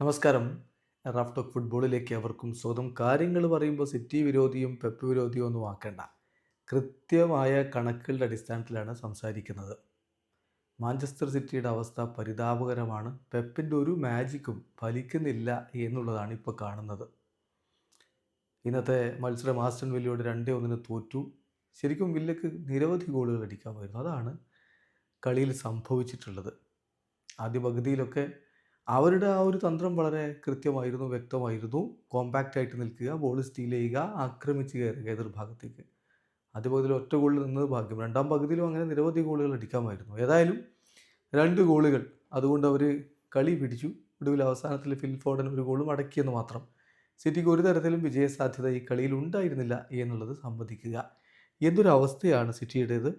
നമസ്കാരം. Raf talk ഫുട്ബോളിലേക്ക് അവർക്കും സ്വന്തം കാര്യങ്ങൾ പറയുമ്പോൾ സിറ്റി വിരോധിയും പെപ്പ് വിരോധിയും ഒന്നും ആക്കേണ്ട. കൃത്യമായ കണക്കുകളുടെ അടിസ്ഥാനത്തിലാണ് സംസാരിക്കുന്നത്. മാഞ്ചസ്റ്റർ സിറ്റിയുടെ അവസ്ഥ പരിതാപകരമാണ്. പെപ്പിന്റെ ഒരു മാജിക്കും ഫലിക്കുന്നില്ല എന്നുള്ളതാണ് ഇപ്പോൾ കാണുന്നത്. ഇന്നത്തെ മത്സരം ആസ്റ്റൺ വില്ലയോട് രണ്ടേ ഒന്നിന് തോറ്റു. ശരിക്കും വില്ലക്ക് നിരവധി ഗോളുകൾ അടിക്കാമായിരുന്നു അതാണ് കളിയിൽ സംഭവിച്ചിട്ടുള്ളത്. ആദ്യ പകുതിയിലൊക്കെ അവരുടെ ആ ഒരു തന്ത്രം വളരെ കൃത്യമായിരുന്നു വ്യക്തമായിരുന്നു. കോമ്പാക്റ്റ് ആയിട്ട് നിൽക്കുക ബോൾ സ്റ്റീൽ ചെയ്യുക ആക്രമിച്ച് കയറുക എതിർഭാഗത്തേക്ക്. ആദ്യ പകുതിയിൽ ഒറ്റ ഗോളിൽ നിന്നത് ഭാഗ്യം. രണ്ടാം പകുതിയിലും അങ്ങനെ നിരവധി ഗോളുകൾ അടിക്കാമായിരുന്നു. ഏതായാലും രണ്ട് ഗോളുകൾ അതുകൊണ്ട് അവർ കളി പിടിച്ചു. ഒടുവിൽ അവസാനത്തിൽ ഫിൽഫോർഡൻ ഒരു ഗോളും അടക്കിയെന്ന് മാത്രം. സിറ്റിക്ക് ഒരു തരത്തിലും വിജയസാധ്യത ഈ കളിയിൽ ഉണ്ടായിരുന്നില്ല എന്നുള്ളത് സമ്മതിക്കുക എന്തൊരു അവസ്ഥയാണ് സിറ്റിയുടേത്?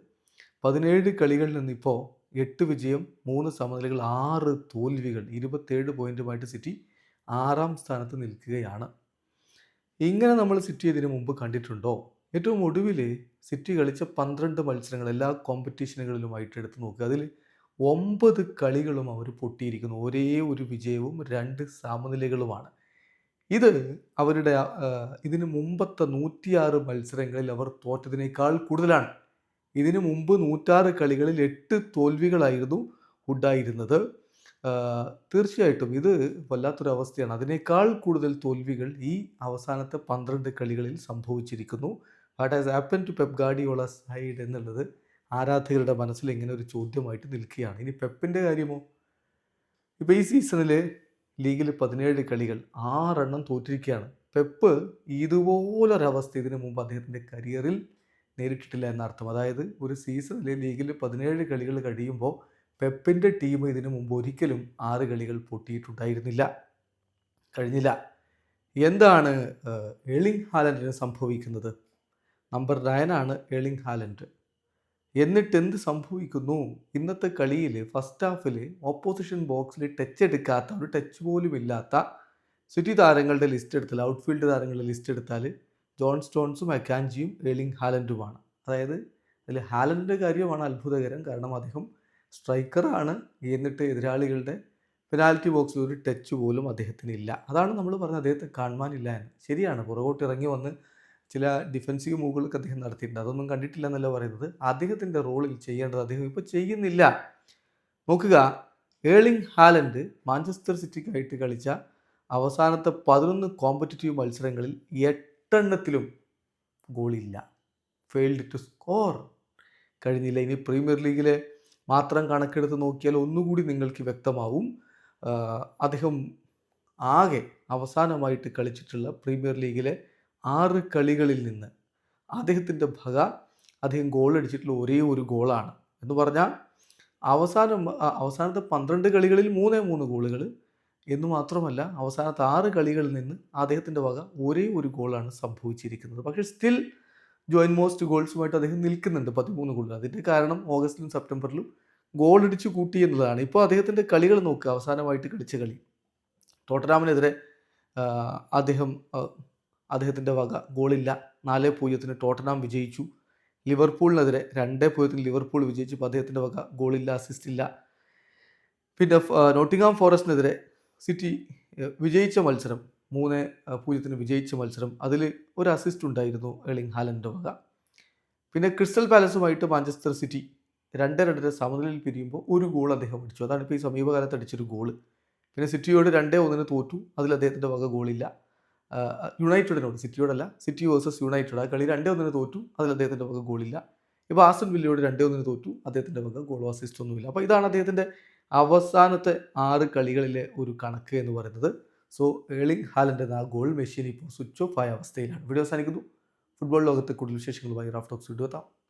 പതിനേഴ് കളികളിൽ നിന്നിപ്പോൾ എട്ട് വിജയം മൂന്ന് സമനിലകൾ ആറ് തോൽവികൾ ഇരുപത്തേഴ് പോയിന്റുമായിട്ട് സിറ്റി ആറാം സ്ഥാനത്ത് നിൽക്കുകയാണ്. ഇങ്ങനെ നമ്മൾ സിറ്റി ഇതിനു മുമ്പ് കണ്ടിട്ടുണ്ടോ? ഏറ്റവും ഒടുവിൽ സിറ്റി കളിച്ച പന്ത്രണ്ട് മത്സരങ്ങൾ എല്ലാ കോമ്പറ്റീഷനുകളിലുമായിട്ട് എടുത്ത് നോക്കുക. അതിൽ ഒമ്പത് കളികളും അവർ പൊട്ടിയിരിക്കുന്നു. ഒരേ ഒരു വിജയവും രണ്ട് സമനിലകളുമാണ്. ഇത് അവരുടെ ഇതിനു മുമ്പത്തെ നൂറ്റിയാറ് മത്സരങ്ങളിൽ അവർ തോറ്റതിനേക്കാൾ കൂടുതലാണ്. ഇതിനു മുമ്പ് നൂറ്റാറ് കളികളിൽ എട്ട് തോൽവികളായിരുന്നു ഉണ്ടായിരുന്നത്. തീർച്ചയായിട്ടും ഇത് വല്ലാത്തൊരു അവസ്ഥയാണ് അതിനേക്കാൾ കൂടുതൽ തോൽവികൾ ഈ അവസാനത്തെ പന്ത്രണ്ട് കളികളിൽ സംഭവിച്ചിരിക്കുന്നു. What has happened to Pep Guardiola side എന്നുള്ളത് ആരാധകരുടെ മനസ്സിൽ ഇങ്ങനെ ഒരു ചോദ്യമായിട്ട് നിൽക്കുകയാണ്. ഇനി പെപ്പിന്റെ കാര്യമോ? ഇപ്പോൾ ഈ സീസണിൽ ലീഗിൽ പതിനേഴ് കളികൾ ആറെണ്ണം തോറ്റിരിക്കുകയാണ്. പെപ്പ് ഇതുപോലൊരവസ്ഥ ഇതിനു മുമ്പ് അദ്ദേഹത്തിന്റെ കരിയറിൽ നേരിട്ടിട്ടില്ല എന്നർത്ഥം. അതായത് ഒരു സീസണിൽ ലീഗിൽ പതിനേഴ് കളികൾ കഴിയുമ്പോൾ പെപ്പിന്റെ ടീം ഇതിനു മുമ്പ് ഒരിക്കലും ആറ് കളികൾ പൊട്ടിയിട്ടുണ്ടായിരുന്നില്ല. കഴിഞ്ഞില്ല. എന്താണ് എളിങ് ഹാലൻഡിന് സംഭവിക്കുന്നത്? നമ്പർ നയനാണ് എളിങ് ഹാലൻഡ്. എന്നിട്ട് എന്ത് സംഭവിക്കുന്നു? ഇന്നത്തെ കളിയിൽ ഫസ്റ്റ് ഹാഫിൽ ഓപ്പോസിഷൻ ബോക്സിൽ ടച്ച് എടുക്കാത്ത ഒരു ടച്ച് പോലും ഇല്ലാത്ത സിറ്റി താരങ്ങളുടെ ലിസ്റ്റ് എടുത്താൽ ഔട്ട്ഫീൽഡ് താരങ്ങളുടെ ലിസ്റ്റ് എടുത്താൽ ജോൺ സ്റ്റോൺസും അക്കാൻജിയും എർലിംഗ് ഹാലൻഡുമാണ് അതായത് അതിൽ ഹാലൻഡിന്റെ കാര്യമാണ് അത്ഭുതകരം. കാരണം അദ്ദേഹം സ്ട്രൈക്കറാണ് എന്നിട്ട് എതിരാളികളുടെ പെനാൽറ്റി ബോക്സിൽ ഒരു ടച്ച് പോലും അദ്ദേഹത്തിന് ഇല്ല. അതാണ് നമ്മൾ പറഞ്ഞത് അദ്ദേഹത്തെ കാണുവാനില്ല എന്ന്. ശരിയാണ് പുറകോട്ട് ഇറങ്ങി വന്ന് ചില ഡിഫൻസീവ് മൂവുകളൊക്കെ അദ്ദേഹം നടത്തിയിട്ടുണ്ട്. അതൊന്നും കണ്ടിട്ടില്ല എന്നല്ല പറയുന്നത്. അദ്ദേഹത്തിന്റെ റോളിൽ ചെയ്യേണ്ടത് അദ്ദേഹം ഇപ്പോൾ ചെയ്യുന്നില്ല. നോക്കുക ഏളിംഗ് ഹാലൻഡ് മാഞ്ചസ്റ്റർ സിറ്റിക്കായിട്ട് കളിച്ച അവസാനത്തെ പതിനൊന്ന് കോമ്പറ്റീറ്റീവ് മത്സരങ്ങളിൽ എട്ടെണ്ണത്തിലും ഗോളില്ല. ഫെയിൽഡ് ടു സ്കോർ കഴിഞ്ഞില്ല. ഇനി പ്രീമിയർ ലീഗിലെ മാത്രം കണക്കെടുത്ത് നോക്കിയാൽ ഒന്നുകൂടി നിങ്ങൾക്ക് വ്യക്തമാവും. അദ്ദേഹം ആകെ അവസാനമായിട്ട് കളിച്ചിട്ടുള്ള പ്രീമിയർ ലീഗിലെ ആറ് കളികളിൽ നിന്ന് അദ്ദേഹത്തിന്റെ ഭഗ അദ്ദേഹം ഗോൾ അടിച്ചിട്ടുള്ള ഒരേ ഒരു ഗോളാണ് എന്ന് പറഞ്ഞാൽ അവസാനം അവസാനത്തെ പന്ത്രണ്ട് കളികളിൽ മൂന്നേ മൂന്ന് ഗോളുകൾ എന്ന് മാത്രമല്ല അവസാനത്തെ ആറ് കളികളിൽ നിന്ന് അദ്ദേഹത്തിന്റെ വക ഒരേ ഒരു ഗോളാണ് സംഭവിച്ചിരിക്കുന്നത്. പക്ഷേ സ്റ്റിൽ ജോയിൻ മോസ്റ്റ് ഗോൾസുമായിട്ട് അദ്ദേഹം നിൽക്കുന്നുണ്ട് പതിമൂന്ന് ഗോൾ അതിന്റെ കാരണം ഓഗസ്റ്റിലും സെപ്റ്റംബറിലും ഗോൾ അടിച്ചു കൂട്ടി എന്നതാണ്. ഇപ്പോൾ അദ്ദേഹത്തിന്റെ കളികൾ നോക്കുക അവസാനമായിട്ട് കളിച്ച കളി. ടോട്ടനാമിനെതിരെ അദ്ദേഹം അദ്ദേഹത്തിന്റെ വക ഗോളില്ല. നാല് പൂജ്യത്തിന് ടോട്ടനാം വിജയിച്ചു. ലിവർപൂളിനെതിരെ രണ്ട് പൂജ്യത്തിന് ലിവർപൂൾ വിജയിച്ചു അദ്ദേഹത്തിന്റെ വക ഗോളില്ല അസിസ്റ്റ് ഇല്ല. പിന്നെ നോട്ടിങ്ങാം ഫോറസ്റ്റിനെതിരെ സിറ്റി വിജയിച്ച മത്സരം മൂന്ന് പൂജ്യത്തിന് വിജയിച്ച മത്സരം അതിൽ ഒരു അസിസ്റ്റ് ഉണ്ടായിരുന്നു എളിങ് ഹാലന്റെ വക. പിന്നെ ക്രിസ്റ്റൽ പാലസുമായിട്ട് മാഞ്ചസ്റ്റർ സിറ്റി രണ്ട് രണ്ടര സമനിലയിൽ പിരിയുമ്പോൾ ഒരു ഗോൾ അദ്ദേഹം അടിച്ചു. അതാണ് ഇപ്പോൾ ഈ സമീപകാലത്ത് അടിച്ചൊരു ഗോൾ പിന്നെ സിറ്റിയോട് രണ്ടേ ഒന്നിന് തോറ്റു അതിൽ അദ്ദേഹത്തിന്റെ വക ഗോളില്ല യുണൈറ്റഡിനോട് സിറ്റിയോടല്ല സിറ്റി വേഴ്സസ് യുണൈറ്റഡ്. ആ കളി രണ്ടേ ഒന്നിന് തോറ്റു അതിൽ അദ്ദേഹത്തിന്റെ വക ഗോളില്ല ഇപ്പോൾ ആസ്റ്റൺ വില്ലയോട് രണ്ടേ ഒന്നിന് തോറ്റു അദ്ദേഹത്തിന്റെ വക ഗോളോ അസിസ്റ്റ് ഒന്നുമില്ല. അപ്പോൾ ഇതാണ് അദ്ദേഹത്തിന്റെ അവസാനത്തെ ആറ് കളികളിലെ ഒരു കണക്ക് എന്ന് പറയുന്നത്. സോ ഏളിംഗ് ഹാലന്റെ ആ ഗോൾ മെഷീൻ ഇപ്പോൾ സ്വിച്ച് ഓഫ് ആയ അവസ്ഥയിലാണ്. വീഡിയോ അവസാനിക്കുന്നു. ഫുട്ബോൾ ലോകത്തെ കൂടുതൽ വിശേഷങ്ങളുമായി റാഫ് ടോക്സ് വീഡിയോ എത്താം.